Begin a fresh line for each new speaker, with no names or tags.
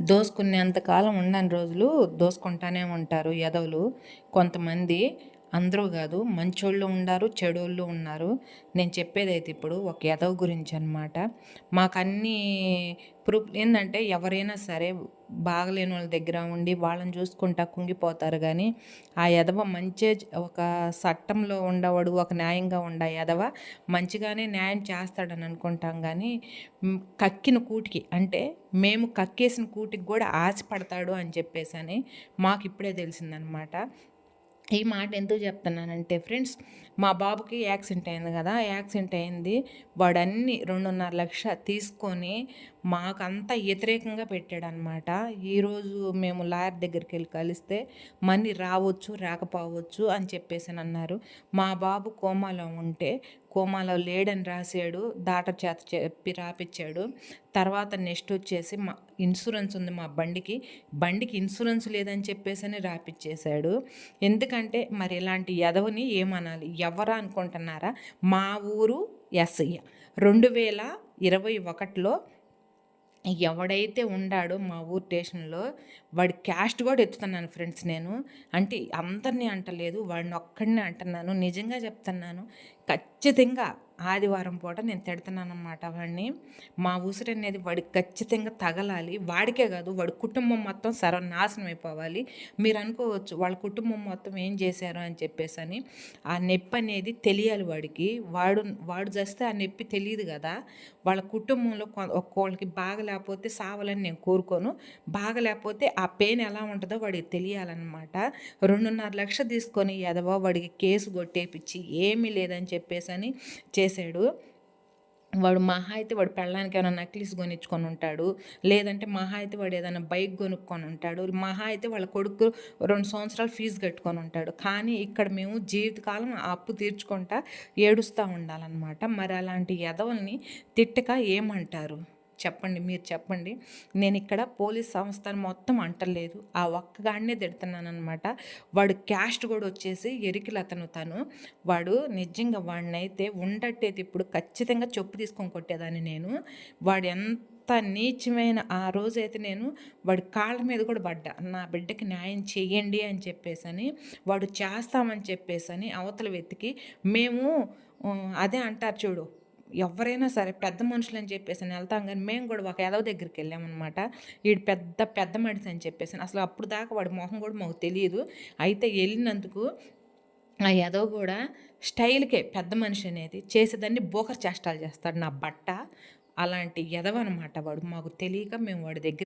దోసుకునేంతకాలం ఉండని రోజులు దోసుకుంటానే ఉంటారు ఎదవలు కొంతమంది అందరూ కాదు మంచోళ్ళు ఉన్నారు చెడోళ్ళు ఉన్నారు. నేను చెప్పేదైతే ఇప్పుడు ఒక ఎదవ గురించి అనమాట మాకు ప్రూఫ్ ఏంటంటే ఎవరైనా సరే బాగలేని వాళ్ళ దగ్గర ఉండి వాళ్ళని చూసుకుంటా కుంగిపోతారు కానీ ఆ ఎదవ మంచి ఒక చట్టంలో ఉండవాడు ఒక న్యాయంగా ఉండ ఎదవ మంచిగానే న్యాయం చేస్తాడని అనుకుంటాం కానీ కక్కిన కూటికి అంటే మేము కక్కేసిన కూటికి కూడా ఆశపడతాడు అని చెప్పేసి అని మాకు ఇప్పుడే తెలిసిందనమాట ఈ మాట ఎందుకు చెప్తున్నానంటే ఫ్రెండ్స్ మా బాబుకి యాక్సిడెంట్ అయింది కదా యాక్సిడెంట్ అయింది వాడు అన్ని రెండున్నర లక్ష తీసుకొని మాకంతా వ్యతిరేకంగా పెట్టాడనమాట ఈరోజు మేము లాయర్ దగ్గరికి వెళ్ళి కలిస్తే మనీ రావచ్చు రాకపోవచ్చు అని చెప్పేసి అని అన్నారు. మా బాబు కోమాలో ఉంటే కోమాలో లేడని రాశాడు డాక్టర్ చేత చెప్పి రాపిచ్చాడు. తర్వాత నెక్స్ట్ వచ్చేసి మా ఇన్సూరెన్స్ ఉంది మా బండికి బండికి ఇన్సూరెన్స్ లేదని చెప్పేసి అని రాపిచ్చేశాడు. ఎందుకంటే మరి ఇలాంటి ఎదవని ఏమనాలి? ఎవరా అనుకుంటున్నారా? మా ఊరు ఎస్ఐ. రెండు వేల ఇరవై ఒకటిలో ఎవడైతే ఉండాడో మా ఊరు స్టేషన్లో వాడి క్యాస్ట్ కూడా ఎత్తుతున్నాను ఫ్రెండ్స్ నేను. అంటే అందరినీ అంటలేదు వాడిని ఒక్కడిని అంటున్నాను. నిజంగా చెప్తున్నాను ఖచ్చితంగా ఆదివారం పూట నేను తిడుతున్నానమాట వాడిని. మా ఉసిరి అనేది వాడికి ఖచ్చితంగా తగలాలి. వాడికే కాదు వాడి కుటుంబం మొత్తం సర్వనాశనం అయిపోవాలి. మీరు అనుకోవచ్చు వాళ్ళ కుటుంబం మొత్తం ఏం చేశారు అని చెప్పేసి అని. ఆ నొప్పి అనేది తెలియాలి వాడికి. వాడు వాడు చేస్తే ఆ నొప్పి తెలియదు కదా. వాళ్ళ కుటుంబంలో ఒక్కోళ్ళకి బాగలేకపోతే సావాలని నేను కోరుకోను. బాగలేకపోతే ఆ పెయిన్ ఎలా ఉంటుందో వాడికి తెలియాలన్నమాట. రెండున్నర లక్ష తీసుకొని ఎదవో వాడికి కేసు కొట్టేపిచ్చి ఏమీ లేదని చెప్పేసి అని చేశాడు వాడు మహా అయితే వాడు పెళ్ళడానికి ఏమైనా నక్లీస్ కొనిచ్చుకొని ఉంటాడు. లేదంటే మహా అయితే వాడు ఏదైనా బైక్ కొనుక్కొని ఉంటాడు. మహా అయితే వాళ్ళ కొడుకు రెండు సంవత్సరాలు ఫీజు కట్టుకొని ఉంటాడు. కానీ ఇక్కడ మేము జీవితకాలం ఆ అప్పు తీర్చుకుంటా ఏడుస్తూ ఉండాలన్నమాట. మరి అలాంటి ఎదవల్ని తిట్టక ఏమంటారు? చెప్పండి మీరు చెప్పండి. నేను ఇక్కడ పోలీస్ సంస్థను మొత్తం అంటలేదు. ఆ ఒక్కగాడినే తిడుతున్నాను అనమాట వాడు క్యాస్ట్ కూడా వచ్చేసి ఎరికిలు అతను తను. వాడు నిజంగా వాడినైతే ఉండట్టేది ఇప్పుడు ఖచ్చితంగా చెప్పు తీసుకొని కొట్టేదాన్ని నేను. వాడు ఎంత నీచమైన ఆ రోజైతే నేను వాడి కాళ్ళ మీద కూడా పడ్డా. నా బిడ్డకి న్యాయం చేయండి అని చెప్పేసి అని వాడు చేస్తామని చెప్పేసి అని అవతల వెతికి మేము అదే అంటారు చూడు ఎవరైనా సరే పెద్ద మనుషులు అని చెప్పేసి వెళ్తాం కానీ మేము కూడా ఒక ఎదవ దగ్గరికి వెళ్ళామన్నమాట. వీడు పెద్ద పెద్ద మనిషి అని చెప్పేసి అసలు అప్పుడు దాకా వాడి మొహం కూడా మాకు తెలియదు. అయితే వెళ్ళినందుకు ఆ ఎదవ కూడా స్టైల్కే పెద్ద మనిషి అనేది చేసేదాన్ని బోకర్ చేష్టాలు చేస్తాడు నా బట్ట. అలాంటి ఎదవ అనమాట వాడు. మాకు తెలియక మేము వాడి దగ్గర